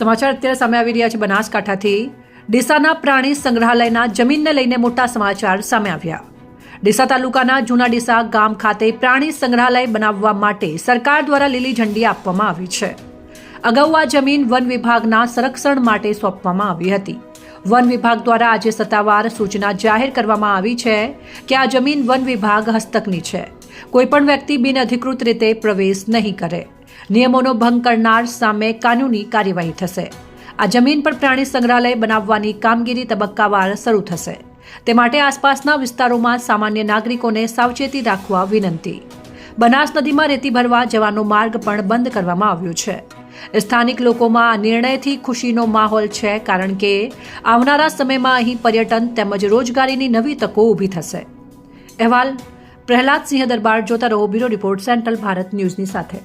સમાચાર અત્યારે સામે આવી રહ્યા છે બનાસકાંઠાથી. ડીસાના પ્રાણી સંગ્રહાલયના જમીનને લઈને મોટા સમાચાર સામે આવ્યા. ડીસા તાલુકાના જૂના ડીસા ગામ ખાતે પ્રાણી સંગ્રહાલય બનાવવા માટે સરકાર દ્વારા લીલી ઝંડી આપવામાં આવી છે. અગાઉ આ જમીન વન વિભાગના સંરક્ષણ માટે સોંપવામાં આવી હતી. વન વિભાગ દ્વારા આજે સત્તાવાર સૂચના જાહેર કરવામાં આવી છે કે આ જમીન વન વિભાગ હસ્તકની છે. કોઈપણ વ્યક્તિ બિનઅધિકૃત રીતે પ્રવેશ નહીં કરે. નિયમોનો ભંગ કરનાર સામે કાનૂની કાર્યવાહી થશે. આ જમીન પર પ્રાણી સંગ્રહાલય બનાવવાની કામગીરી તબક્કાવાર શરૂ થશે. તે માટે આસપાસના વિસ્તારોમાં સામાન્ય નાગરિકોને સાવચેતી રાખવા વિનંતી. બનાસ નદીમાં રેતી ભરવા જવાનો માર્ગ પણ બંધ કરવામાં આવ્યો છે. સ્થાનિક લોકોમાં આ નિર્ણયથી ખુશીનો માહોલ છે કારણ કે આવનારા સમયમાં અહીં પર્યટન તેમજ રોજગારીની નવી તકો ઊભી થશે. અહેવાલ, પ્રહલાદ સિંહ દરબાર, જોતા રહો બ્યુરો રિપોર્ટ, સેન્ટ્રલ ભારત ન્યૂઝની સાથે.